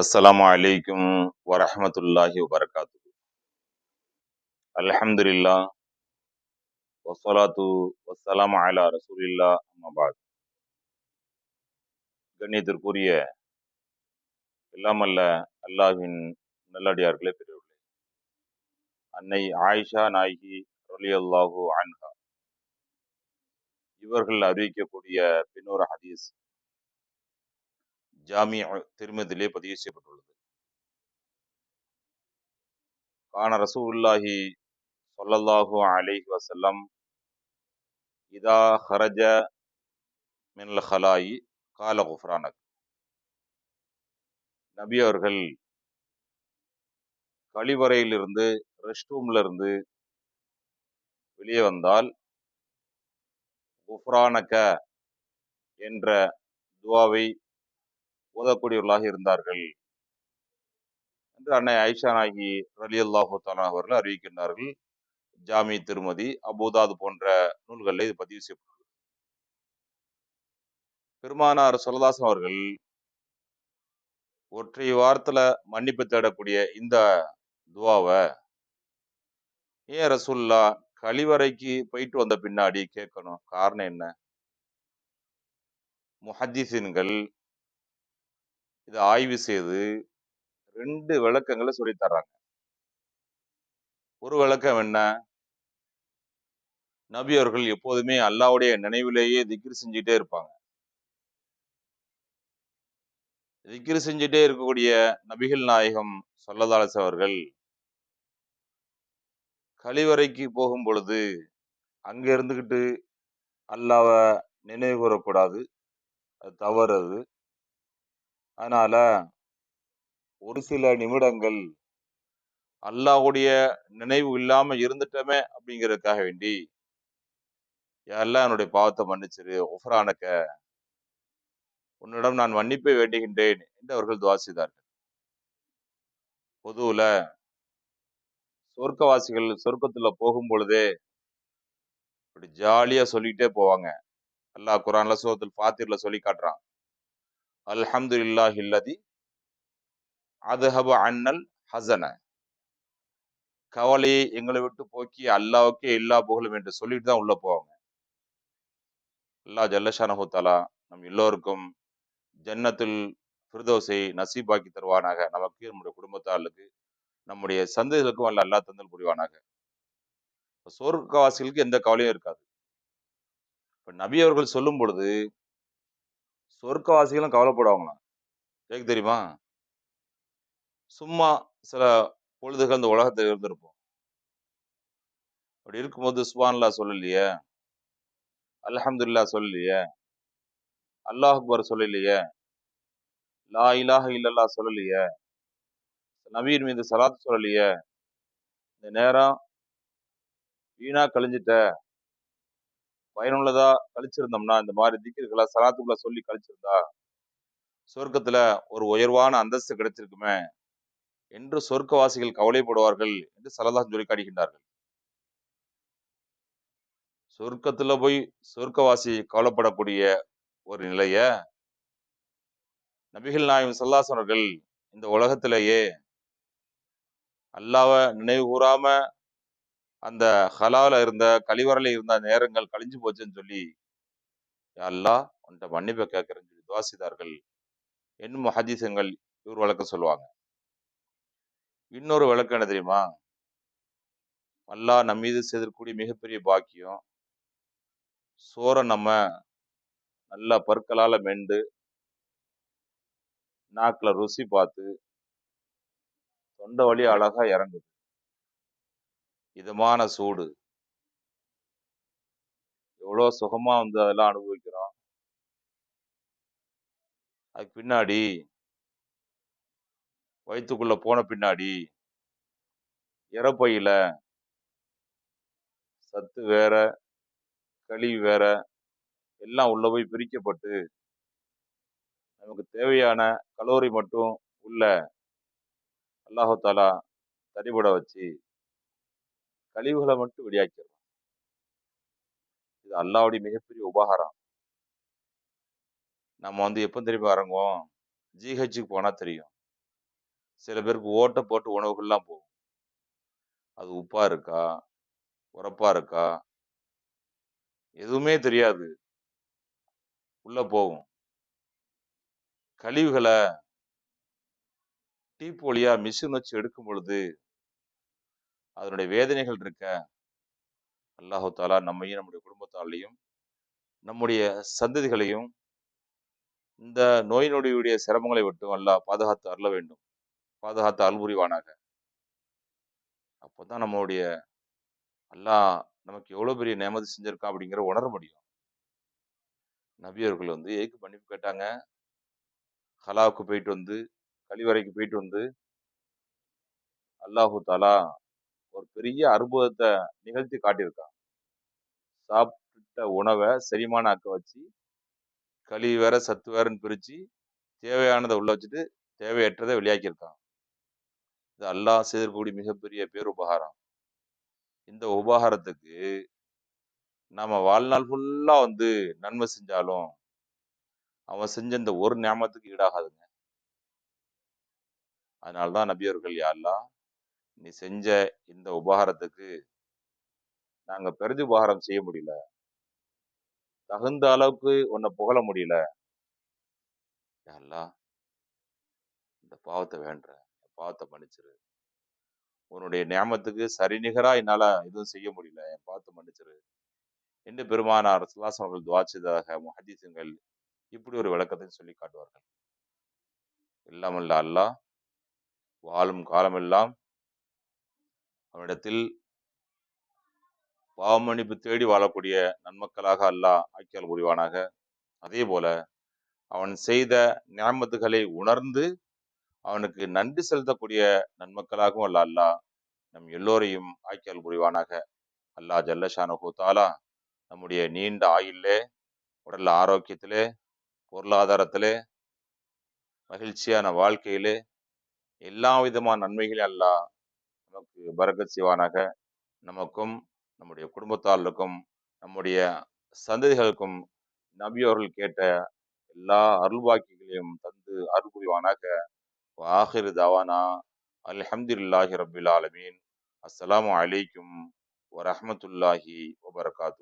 அஸ்லாம் அலைக்கும் வரஹ்மத்துல்லாஹி வபரகாத்து அல்ஹம்துலில்லா வஸ்ஸலாத்து வசலாம் அலா ரசூலில்லா அம்மாபாத் கண்ணியத்திற்குரிய இல்லாமல்ல அல்லாஹின் நல்லடியார்களே பெரியவர்களே அன்னை ஆயிஷா நாயகி ரலியல்லாஹு அன்ஹா. இவர்கள் அறிவிக்கக்கூடிய பின்னொரு ஹதீஸ் ஜாமிய திருமதிலே பதிவு செய்யப்பட்டுள்ளது. கான ரசூல்லாஹி சொல்லல்லாஹு அலைஹி வசல்லம் இதா ஹரஜ மின்ல ஹலாயி கால குஃப்ரானக் நபி அவர்கள் கழிவறையிலிருந்து ரெஸ்ட் ரூம்ல இருந்து வெளியே வந்தால் குஃப்ரானக என்ற துவாவை ஓதக்கூடியவர்களாக இருந்தார்கள். என்று அன்னை ஐஷா நாயகி ரலியல்லாஹு தஆலா அவர்கள் அறிவிக்கின்றார்கள். ஜாமி திருமதி அபூதாது போன்ற நூல்களில் இது பதிவு செய்யப்பட்டுள்ளது. பெருமானார் சொல்லதாசன் அவர்கள் ஒற்றை வாரத்துல மன்னிப்பு தேடக்கூடிய இந்த துவாவை ஏன் ரசுல்லா கழிவறைக்கு போயிட்டு வந்த பின்னாடி கேட்கணும். காரணம் என்ன? முஹத்திசின்கள் இதை ஆய்வு செய்து ரெண்டு விளக்கங்களை சொல்லி தர்றாங்க. ஒரு விளக்கம் என்ன? நபி அவர்கள் எப்போதுமே அல்லாவுடைய நினைவிலேயே திக்ரு செஞ்சுட்டே இருப்பாங்க. திக்ரு செஞ்சுட்டே இருக்கக்கூடிய நபிகள் நாயகம் சொல்லதாலஸ் அவர்கள் கழிவறைக்கு போகும் பொழுது அங்க இருந்துகிட்டு அல்லாவை நினைவு கூறக்கூடாது அது தவறு அது. அதனால ஒரு சில நிமிடங்கள் அல்லாஹுடைய நினைவு இல்லாம இருந்துட்டோமே அப்படிங்கறதுக்காக வேண்டி எல்லாம் என்னுடைய பாவத்தை மன்னிச்சிரு ஒஃபரானக்க உன்னிடம் நான் மன்னிப்பை வேண்டுகின்றேன் என்று அவர்கள் துவா செய்தார்கள். பொதுவுல சொர்க்கவாசிகள் சொர்க்கத்துல போகும் பொழுதே இப்படி ஜாலியா சொல்லிட்டே போவாங்க. அல்லாஹ் குரான்ல சோத்தில் ஃபாத்திர்ல சொல்லி காட்டுறான். அல்ஹம்துலில்லாஹி இல்லதி அதுஹப அன்னல் ஹசன கவலையை எங்களை விட்டு போக்கி அல்லாவுக்கே எல்லா புகழும் என்று சொல்லிட்டு தான் உள்ள போவாங்க. அல்லாஹ் ஜல்லஷானஹு தஆலா நம் எல்லோருக்கும் ஜன்னத்தில் பிரதோசை நசீபாக்கி தருவானாக. நமக்கு நம்முடைய குடும்பத்தாளுக்கு நம்முடைய சந்ததிகளுக்கும் அல்ல அல்லாஹ் தந்தல் புரிவானாக. இப்ப சொர்க்கவாசிகளுக்கு எந்த கவலையும் இருக்காது. இப்ப நபி அவர்கள் சொல்லும் பொழுது சொர்க்கவாசிகளும் கவலைப்படுவாங்களாம் கேட்க தெரியுமா? சும்மா சில பொழுதுகள் இந்த உலகத்தில் இருந்திருப்போம். அப்படி இருக்கும்போது சுபான்லா சொல்லலையே? அல்ஹம்துலில்லாஹ் சொல்லலையே? அல்லாஹ் அக்பர் சொல்லலையே? லா இலாஹ இல்லல்லா சொல்லலையே? நபீர் மீது சலாத் சொல்லலையே? இந்த நேரம் வீணா கழிஞ்சிட்ட? பயனுள்ளதா கழிச்சிருந்தோம்னா இந்த மாதிரி திக்கிற்களா சலாத்துக்குள்ள சொல்லி கழிச்சிருந்தா சொர்க்கத்துல ஒரு உயர்வான அந்தஸ்து கிடைச்சிருக்குமே என்று சொர்க்கவாசிகள் கவலைப்படுவார்கள் என்று சலதாசன் சொல்லி காட்டுகின்றார்கள். சொர்க்கத்துல போய் சொர்க்கவாசி கவலைப்படக்கூடிய ஒரு நிலைய நபிகள் நாயம் சல்லாசனர்கள் இந்த உலகத்திலேயே அல்லாவை நினைவு கூறாம அந்த ஹலால இருந்த கழிவறையில் இருந்த நேரங்கள் கழிஞ்சு போச்சுன்னு சொல்லி "யா அல்லாஹ் உன்கிட்ட மன்னிப்பை கேட்கிறேன்னு சொல்லி துவாசிதார்கள் என்னும் ஹதீசங்கள் இவர் வழக்கம் சொல்லுவாங்க. இன்னொரு விளக்கம் என்ன தெரியுமா? அல்லாஹ் நம் மீது செய்திருக்கக்கூடிய மிகப்பெரிய பாக்கியம் சோறை நம்ம நல்லா பற்களால் மெண்டு நாக்கில் ருசி பார்த்து தொண்டை வழி அழகாக இறங்குது. இதமான சூடு. எவ்வளோ சுகமா வந்து அதெல்லாம் அனுபவிக்கிறோம். அதுக்கு பின்னாடி வயிற்றுக்குள்ள போன பின்னாடி இறப்பையில சத்து வேற கழிவு வேற எல்லாம் உள்ள போய் பிரிக்கப்பட்டு நமக்கு தேவையான கலோரி மட்டும் உள்ள அல்லாஹாலா தடிபட வச்சு கழிவுகளை மட்டும் வெளியாக்கிறோம் இது அல்லாவுடைய மிகப்பெரிய உபகாரம். நம்ம வந்து எப்போ திரும்பி இறங்குவோம்? ஜிஹெச்சுக்கு போனா தெரியும். சில பேருக்கு ஓட்ட போட்டு உணவுகள்லாம் போகும். அது உப்பா இருக்கா? உரப்பா இருக்கா? எதுவுமே தெரியாது. உள்ள போகும். கழிவுகளை டீப் வழியா மிஷின் வச்சு எடுக்கும் பொழுது அதனுடைய வேதனைகள் இருக்க அல்லாஹு தாலா நம்மையும் நம்முடைய குடும்பத்தாலையும் நம்முடைய சந்ததிகளையும் இந்த நோய் நொடியுடைய சிரமங்களை மட்டும் அல்லாஹ் பாதுகாத்து அருள வேண்டும். பாதுகாத்து அல்புரிவானாக அப்போதான் நம்மளுடைய அல்லாஹ் நமக்கு எவ்வளவு பெரிய நேமதி செஞ்சிருக்கான் அப்படிங்கிற உணர முடியும். நபியர்கள் வந்து ஏக்கு மன்னிப்பு கேட்டாங்க? ஹலாவுக்கு போயிட்டு வந்து கழிவறைக்கு போயிட்டு வந்து அல்லாஹு தாலா ஒரு பெரிய அற்புதத்தை நிகழ்த்தி காட்டியிருக்கான் சாப்பிட்ட உணவை செரிமான ஆக்க வச்சு களி வேற சத்து வேறன்னு பிரிச்சு தேவையானதை உள்ள வச்சுட்டு தேவையற்றதை வெளியாக்கியிருக்கான் இது அல்லாஹ் செய்திருக்கக்கூடிய மிகப்பெரிய பேருபகாரம். இந்த உபகாரத்துக்கு நாம வாழ்நாள் ஃபுல்லா வந்து நன்மை செஞ்சாலும் அவன் செஞ்ச இந்த ஒரு ஞாபகத்துக்கு ஈடாகாதுங்க. அதனால்தான் நபியவர்கள் யாரெல்லாம் நீ செஞ்ச இந்த உபகாரத்துக்கு நாங்க பெருதி உபகாரம் செய்ய முடியல. தகுந்த அளவுக்கு உன்னை புகழ முடியல. யாரெல்லாம் இந்த பாவத்தை வேண்ட என் பாவத்தை மன்னிச்சிரு. உன்னுடைய நியமத்துக்கு சரிநிகரா என்னால எதுவும் செய்ய முடியல. என் பாவத்தை மன்னிச்சிரு. என்று பெருமானார் சுல்லாசம் அவர்கள் துவா முஹதீசுங்கள் இப்படி ஒரு விளக்கத்தை சொல்லி காட்டுவார்கள். இல்லாமல்ல அல்லாஹ் வாழும் காலமெல்லாம் அவனிடத்தில் பாவமன்னிப்பு தேடி வாழக்கூடிய நன்மக்களாக அல்லாஹ் ஆக்கியால் புரிவானாக அதே போல அவன் செய்த ஞாபகத்துகளை உணர்ந்து அவனுக்கு நன்றி செலுத்தக்கூடிய நன்மக்களாகவும் அல்ல அல்லாஹ் நம் எல்லோரையும் ஆக்கியால் புரிவானாக அல்லாஹ் ஜல்லஷானு தாலா நம்முடைய நீண்ட ஆயிலே உடல் ஆரோக்கியத்திலே பொருளாதாரத்திலே மகிழ்ச்சியான வாழ்க்கையிலே எல்லா விதமான நன்மைகளையும் அல்லாஹ் நமக்கு பரகத் செய்வானாக நமக்கும் நம்முடைய குடும்பத்தாருக்கும் நம்முடைய சந்ததிகளுக்கும் நபி அவர்கள் கேட்ட எல்லா அருள்வாக்கிகளையும் தந்து அருள் புரிவானாக. ஆஹிர் தவானா அல்ஹம்துலில்லாஹி ரபில் ஆலமீன். அஸ்லாம் அலைக்கும் வரமத்துல்லாஹி வபர்காத்து.